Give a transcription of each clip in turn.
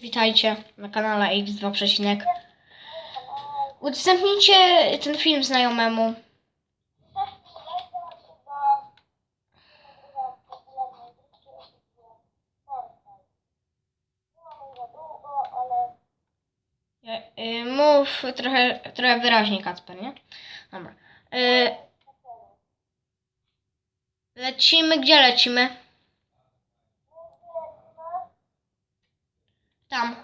Witajcie na kanale X2 przecinek. Udostępnijcie ten film znajomemu. Y, Mów trochę, trochę wyraźniej, Kacper, nie? Dobra. Y, Lecimy, gdzie lecimy? Tam.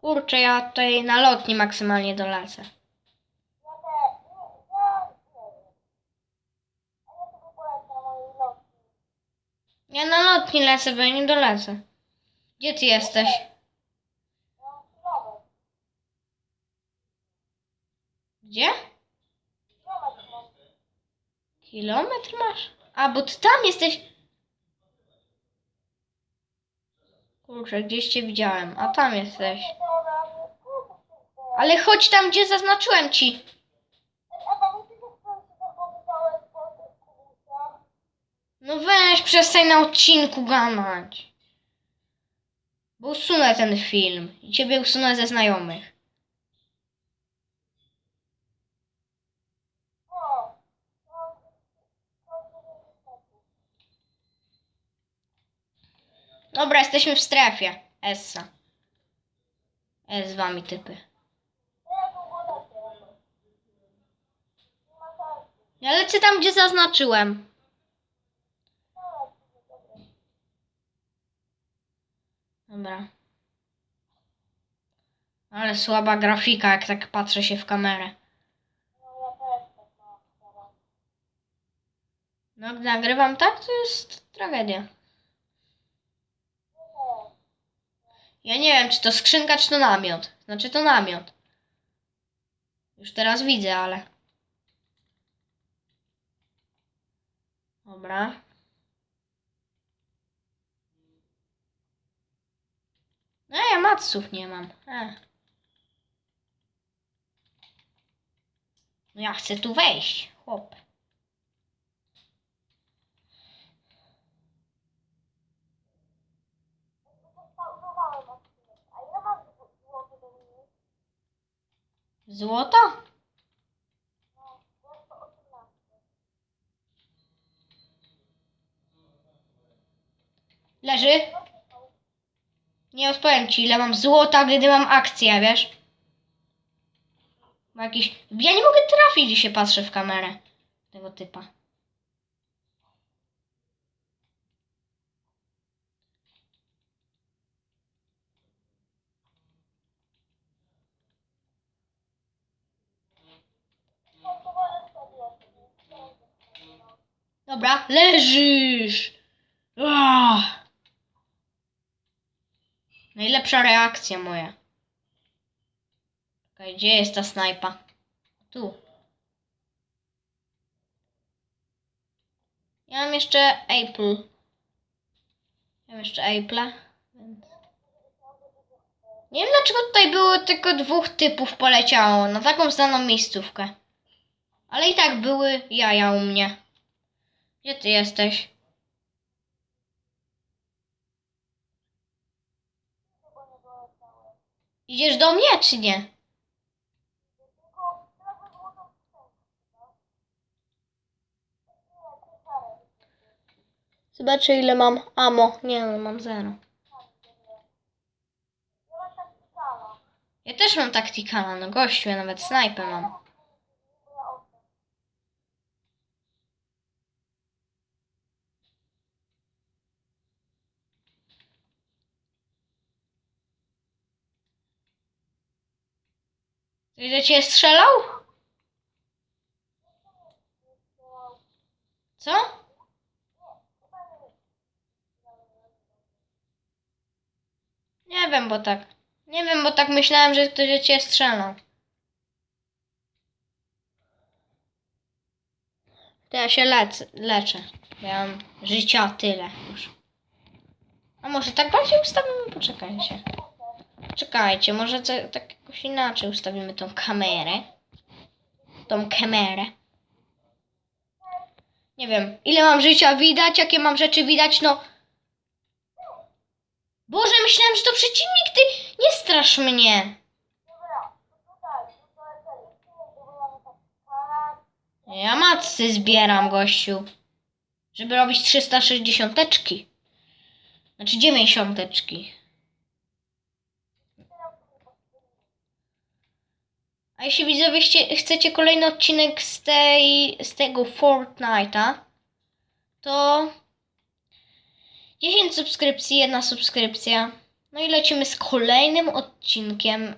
Kurczę, ja tutaj na lotni maksymalnie dolecę. Ja na lotni lecę, bo ja nie dolecę. Gdzie ty jesteś? Gdzie? Kilometr masz? A, bo ty tam jesteś. Kurczę, gdzieś cię widziałem, a tam jesteś. Ale chodź tam, gdzie zaznaczyłem ci. No weź, przestań na odcinku ganać. Bo usunę ten film i ciebie usunę ze znajomych. Dobra, jesteśmy w strefie. Essa. S z wami typy. Ja lecę tam, gdzie zaznaczyłem. Dobra. Ale słaba grafika, jak tak patrzę się w kamerę. No, gdy nagrywam tak, to jest tragedia. Ja nie wiem, czy to skrzynka, czy to namiot. Znaczy to namiot. Już teraz widzę, ale. Dobra. No ja maców nie mam. E. No ja chcę tu wejść, chłop. Złota? Leży? Nie odpowiem ci, ile mam złota, gdy mam akcję, wiesz? Ma jakiś... Ja nie mogę trafić, się patrzę w kamerę tego typa. Dobra, leżysz! Ach. Najlepsza reakcja moja. Czekaj, gdzie jest ta snajpa? Tu. Ja mam jeszcze April. Ja mam jeszcze April. Więc... Nie wiem dlaczego tutaj było tylko dwóch typów poleciało na taką znaną miejscówkę. Ale i tak były jaja u mnie. Gdzie ty jesteś? Idziesz do mnie, czy nie? Zobaczę ile mam amo. Nie no, mam zero. Ja też mam taktykala, no gościu, ja nawet snajpę mam. Do ciebie strzelał? Co? Nie wiem, bo tak. Nie wiem, bo tak myślałem, że ktoś ciebie strzelał. To ja się lec, leczę. mam życia tyle już. A może tak bardziej ustawimy? Poczekajcie. Czekajcie, może tak jakoś inaczej ustawimy tą kamerę. Tą kamerę. Nie wiem, ile mam życia widać, jakie mam rzeczy widać, no Boże, myślałem, że to przeciwnik, ty nie strasz mnie. Ja macy zbieram, gościu. Żeby robić 360 teczki. Znaczy 90 A jeśli widzowie chcecie kolejny odcinek z, tej, z tego Fortnite'a, to 10 subskrypcji, jedna subskrypcja. No i lecimy z kolejnym odcinkiem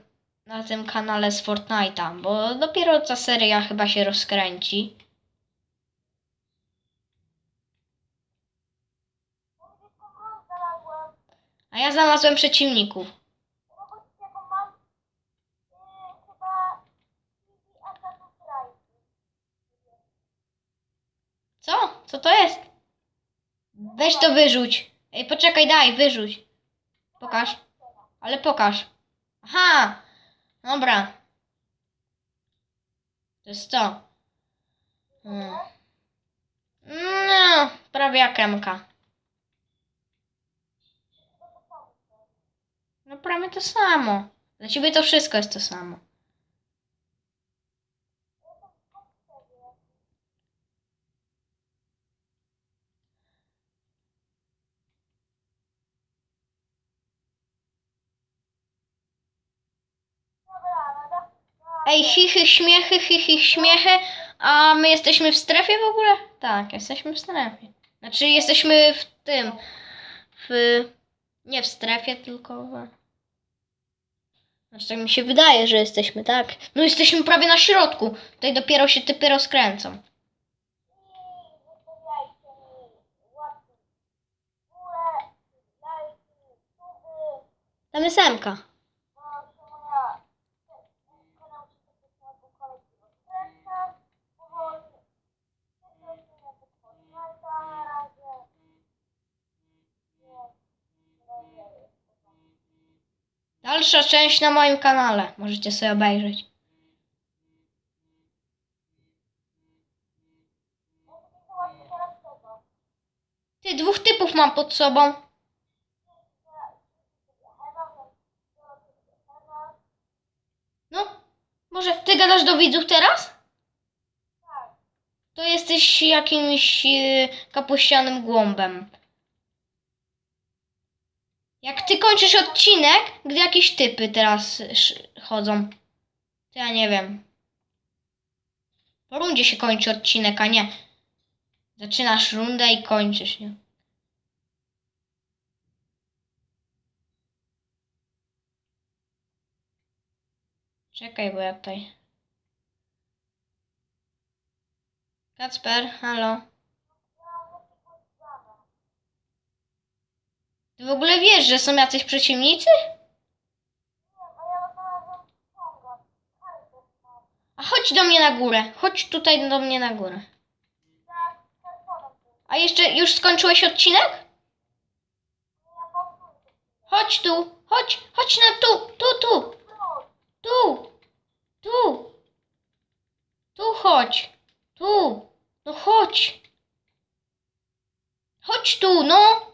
na tym kanale z Fortnite'a, bo dopiero ta seria chyba się rozkręci. A ja znalazłem przeciwników. Co? To jest? Weź to wyrzuć. Ej, poczekaj, daj, wyrzuć. Pokaż. Ale pokaż. Aha! Dobra. To jest to. Hmm. No, prawie jak Emka. No prawie to samo. Dla ciebie to wszystko jest to samo. Ej, chichy, śmiechy, chichy, śmiechy. A my jesteśmy w strefie w ogóle? Tak, jesteśmy w strefie. Znaczy, jesteśmy w tym. W. Nie w strefie, tylko w. Znaczy, tak mi się wydaje, że jesteśmy, tak? No, jesteśmy prawie na środku. Tutaj dopiero się typy rozkręcą. Tam jest Emka. Część na moim kanale. Możecie sobie obejrzeć. Ty, dwóch typów mam pod sobą. No, może ty gadasz do widzów teraz? To jesteś jakimś e, kapuścianym głąbem. Jak ty kończysz odcinek, gdy jakieś typy teraz chodzą. To ja nie wiem. Po rundzie się kończy odcinek, a nie. Zaczynasz rundę i kończysz, nie? Czekaj, bo ja tutaj. Kacper, halo. W ogóle wiesz, że są jacyś przeciwnicy? A chodź do mnie na górę. Chodź tutaj do mnie na górę. A jeszcze już skończyłeś odcinek? Chodź tu, chodź, chodź na tu, tu, tu, tu, tu chodź, tu, no chodź. Chodź tu, no.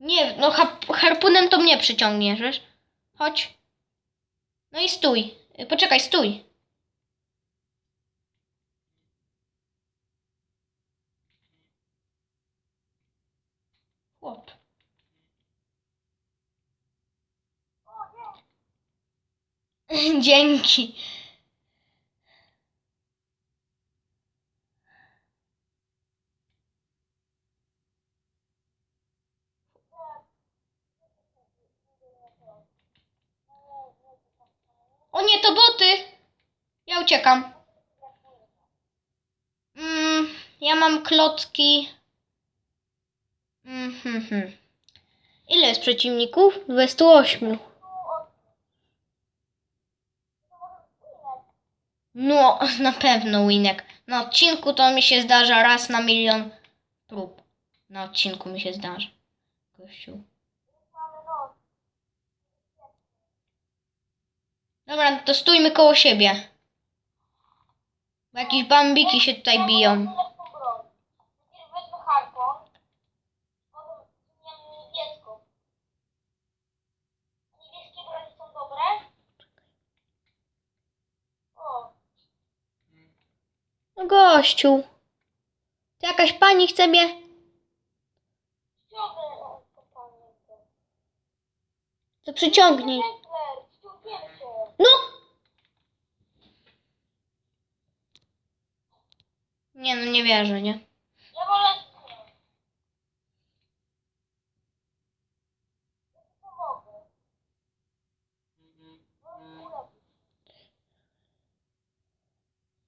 Nie, no ha- harpunem to mnie przyciągniesz, wiesz? Chodź. No i stój. Poczekaj, stój. Chłop. Dzięki. Boty! Ja uciekam. Mm, ja mam klocki. Mm, hmm, hmm. Ile jest przeciwników? 28. No, na pewno Winek. Na odcinku to mi się zdarza raz na milion prób. Na odcinku mi się zdarza. Gościu. Dobra, to stójmy koło siebie. Bo jakieś bambiki się tutaj biją. No gościu. To jakaś pani chce mnie... To przyciągnij. No! Nie no, nie wierzę, nie? Ja wolę.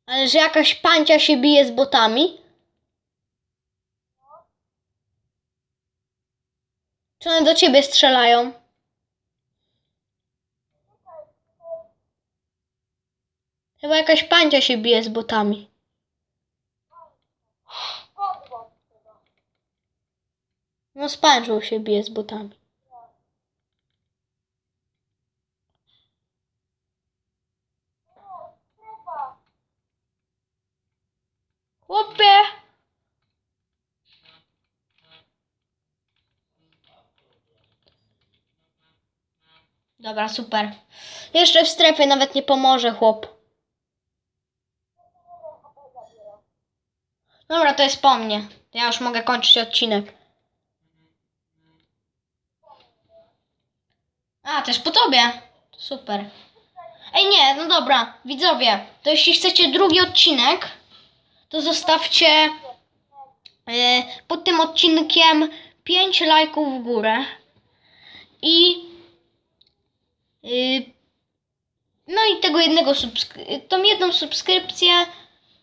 Ale że jakaś pancia się bije z botami? Czy one do ciebie strzelają? Chyba jakaś pancia się bije z botami. No z pancią się bije z botami. Chłopie! Dobra, super. Jeszcze w strefie nawet nie pomoże chłop. Dobra, to jest po mnie. Ja już mogę kończyć odcinek. A, też po tobie. Super. Ej, nie, no dobra, widzowie, to jeśli chcecie drugi odcinek, to zostawcie e, pod tym odcinkiem 5 lajków w górę i y, no i tego jednego subskry- tą jedną subskrypcję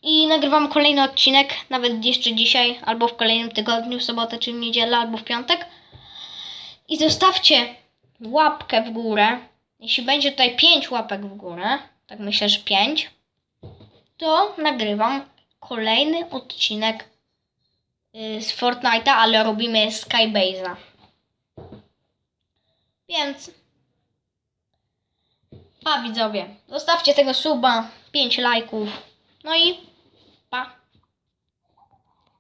i nagrywam kolejny odcinek, nawet jeszcze dzisiaj, albo w kolejnym tygodniu, w sobotę czy w niedzielę, albo w piątek. I zostawcie łapkę w górę. Jeśli będzie tutaj 5 łapek w górę, tak myślę, że 5, to nagrywam kolejny odcinek y, z Fortnite'a, ale robimy Skybase'a. Więc pa widzowie, zostawcie tego suba, 5 lajków. No i